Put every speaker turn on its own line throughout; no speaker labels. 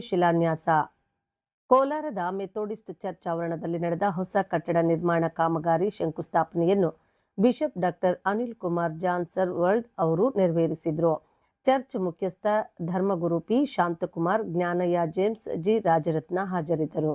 ಶಿಲಾನ್ಯಾಸ. ಕೋಲಾರದ Methodist church ಆವರಣದಲ್ಲಿ ನಡೆದ ಹೊಸ ಕಟ್ಟಡ ನಿರ್ಮಾಣ ಕಾಮಗಾರಿ ಶಂಕುಸ್ಥಾಪನೆಯನ್ನು ಬಿಷಪ್ ಡಾಕ್ಟರ್ ಅನಿಲ್ ಕುಮಾರ್ ಜಾನ್ಸರ್ ವರ್ಲ್ಡ್ ಅವರು ನೆರವೇರಿಸಿದರು. ಚರ್ಚ್ ಮುಖ್ಯಸ್ಥ ಧರ್ಮಗುರು P Shanthakumar, Gnanayya James, G Rajaratna ಹಾಜರಿದ್ದರು.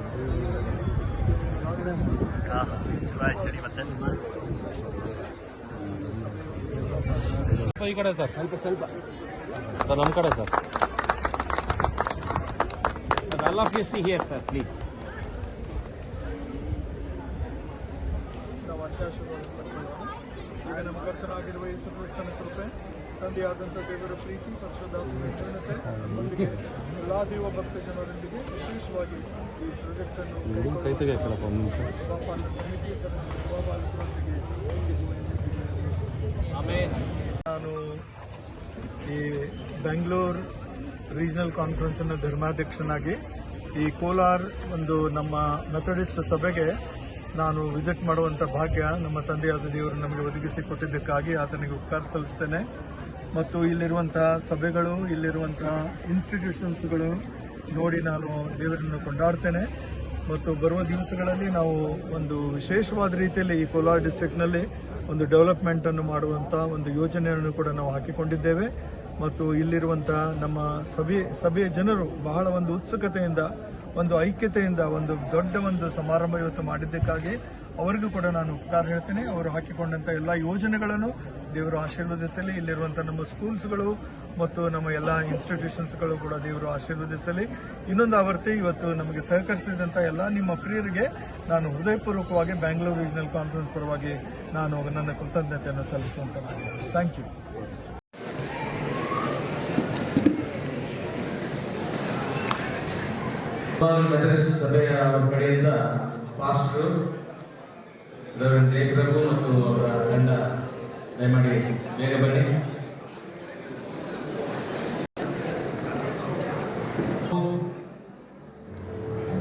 ಸೊ ಈ ಕಡೆ ಸರ್ ಸ್ವಲ್ಪ ಸ್ವಲ್ಪ ಸರ್ ನಮ್ಮ ಕಡೆ sir
All of you see here, sir, please.
ನಾವು ಅಂತ್ಯಾಶೀರ್ವಾದ ಈಗ ನಮ್ಮ ಕರ್ತನಾಗಿರುವ ಯೇಸು ಕ್ರಿಸ್ತನ ಕೃಪೆ ತಂದೆಯಾದಂಥ ದೇವರ ಪ್ರೀತಿ ಪಕ್ಷದ ಪ್ರಸನ್ನತೆ ನಮ್ಮೊಂದಿಗೆ ಎಲ್ಲ ದೇವ ಭಕ್ತ ಜನರೊಂದಿಗೆ ವಿಶೇಷವಾಗಿ ಈ ಪ್ರಾಜೆಕ್ಟ್ ಅನ್ನು
ಕೈ ತೆಗಿಯಕ್ಕಲ್ಲಪ್ಪ ಒಂದು ನಿಮಿಷ.
ಸಭಾಪಾಲನ ಸಮಿತಿ ಸಭಾಪಾಲಕರೊಂದಿಗೆ ನಾನು ಈ ಬೆಂಗಳೂರು ರೀಜನಲ್ ಕಾನ್ಫರೆನ್ಸ್ನ ಧರ್ಮಾಧ್ಯಕ್ಷನಾಗಿ ಈ ಕೋಲಾರ್ ಒಂದು ನಮ್ಮ ಮೆಥಡಿಸ್ಟ್ ಸಭೆಗೆ ನಾನು ವಿಸಿಟ್ ಮಾಡುವಂಥ ಭಾಗ್ಯ ನಮ್ಮ ತಂದೆಯಾದ ದೇವರು ನಮಗೆ ಒದಗಿಸಿ ಕೊಟ್ಟಿದ್ದಕ್ಕಾಗಿ ಆತನಿಗೆ ಉಪಕಾರ ಸಲ್ಲಿಸ್ತೇನೆ. ಮತ್ತು ಇಲ್ಲಿರುವಂತಹ ಸಭೆಗಳು, ಇಲ್ಲಿರುವಂತಹ ಇನ್ಸ್ಟಿಟ್ಯೂಷನ್ಸ್ಗಳು ನೋಡಿ ನಾನು ದೇವರನ್ನು ಕೊಂಡಾಡ್ತೇನೆ. ಮತ್ತು ಬರುವ ದಿವಸಗಳಲ್ಲಿ ನಾವು ಒಂದು ವಿಶೇಷವಾದ ರೀತಿಯಲ್ಲಿ ಈ ಕೋಲಾರ ಡಿಸ್ಟ್ರಿಕ್ಟ್ನಲ್ಲಿ ಒಂದು ಡೆವಲಪ್ಮೆಂಟ್ ಅನ್ನು ಮಾಡುವಂತ ಒಂದು ಯೋಜನೆಯನ್ನು ಕೂಡ ನಾವು ಹಾಕಿಕೊಂಡಿದ್ದೇವೆ. ಮತ್ತು ಇಲ್ಲಿರುವಂಥ ನಮ್ಮ ಸಭೆ, ಸಭೆಯ ಜನರು ಬಹಳ ಒಂದು ಉತ್ಸುಕತೆಯಿಂದ, ಒಂದು ಐಕ್ಯತೆಯಿಂದ ಒಂದು ದೊಡ್ಡ ಒಂದು ಸಮಾರಂಭ ಇವತ್ತು ಮಾಡಿದ್ದಕ್ಕಾಗಿ ಅವರಿಗೂ ಕೂಡ ನಾನು ಉಪಕಾರ ಹೇಳ್ತೇನೆ. ಅವರು ಹಾಕಿಕೊಂಡಂತ ಎಲ್ಲ ಯೋಜನೆಗಳನ್ನು ದೇವರು ಆಶೀರ್ವದಿಸಲಿ. ಇಲ್ಲಿರುವಂಥ ನಮ್ಮ ಸ್ಕೂಲ್ಸ್ಗಳು ಮತ್ತು ನಮ್ಮ ಎಲ್ಲ ಇನ್ಸ್ಟಿಟ್ಯೂಷನ್ಸ್ಗಳು ಕೂಡ ದೇವರು ಆಶೀರ್ವದಿಸಲಿ. ಇನ್ನೊಂದು ಆವರ್ತಿ ಇವತ್ತು ನಮಗೆ ಸಹಕರಿಸಿದಂಥ ಎಲ್ಲ ನಿಮ್ಮ ಪ್ರಿಯರಿಗೆ ನಾನು ಹೃದಯಪೂರ್ವಕವಾಗಿ ಬ್ಯಾಂಗ್ಳೂರು ರೀಜನಲ್ ಕಾನ್ಫರೆನ್ಸ್ ಪರವಾಗಿ ನಾನು ನನ್ನ ಕೃತಜ್ಞತೆಯನ್ನು ಸಲ್ಲಿಸುವಂತ ಥ್ಯಾಂಕ್ ಯು
ಸಭೆಯ ಕಡೆಯಿಂದ ಪಾಸ್ಟರ್ ರೆವರೆಂಡ್ ಪ್ರಭು ಮತ್ತು ಅವರ ತಂಡ ದಯಮಾಡಿ ಬೇಗ ಬನ್ನಿ.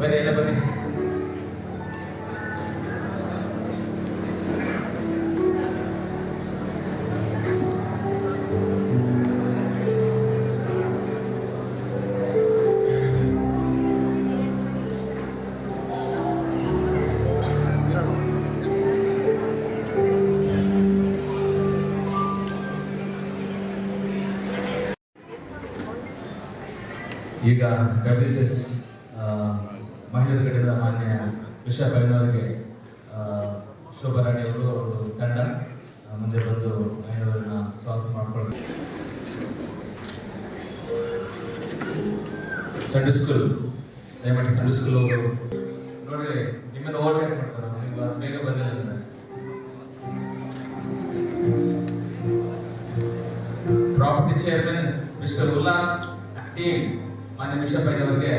ಬನ್ನಿ ಎಲ್ಲ ಈಗ ಎಸ್ ಮಹಿಳೆಯರ ಕಡೆಯಿಂದ ಮಾನ್ಯ ವಿಷಯ ಬೈನವರಿಗೆ ಶೋಭರಾಣಿ ಅವರು ಅವರು ತಂಡ ಮುಂದೆ ಬಂದು ಮಹಿಳೆಯರನ್ನ ಸ್ವಾಗತ ಮಾಡಿಕೊಳ್ಬೇಕು. ಸಂಡೇ ಸ್ಕೂಲ್ ದಯಮಾಡಿ ಸಂಡೇ ಸ್ಕೂಲ್ ಅವರು ನೋಡ್ರಿ ಮಾನ್ಯ ಪೈನವರಿಗೆ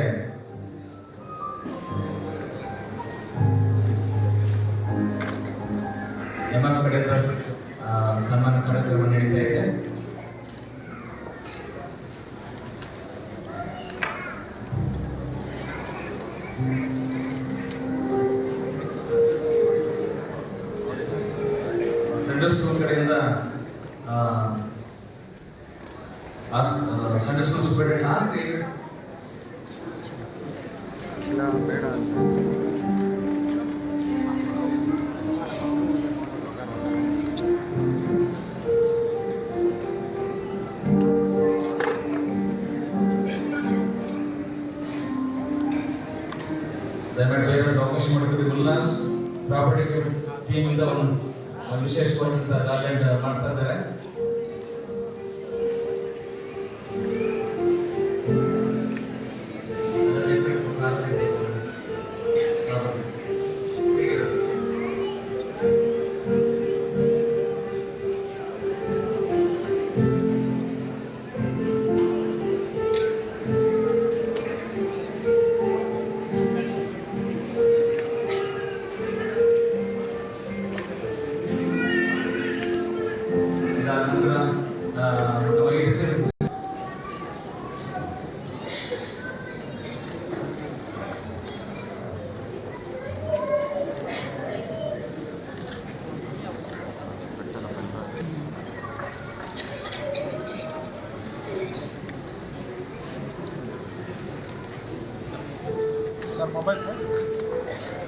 ಎಂ ಎಫ್ ಕಡೆಯಿಂದ ಸನ್ಮಾನ ಕಾರ್ಯಕ್ರಮ ನಡೀತಾ ಇದೆ. ಸಂಡೇ ಸ್ಕೂಲ್ ಕಡೆಯಿಂದ ಆ, ಆ ಸ್- கிலோ பேடா ದಯಮಾಡಿ ಬೇರೆ ಅವಕಾಶ ಮಾಡಿಕೊಡಿ ಪ್ರಾಪರ್ಟಿ ಟೀಮ್ ಇಂದ ಒಂದು ವಿಶೇಷವಾದಂತಹ ಗಾರ್ಲೆಂಡ್ ಮಾಡ್ತಾ ಇದ್ದಾರೆ anugerah uh, kembali
ke sini. Mobile.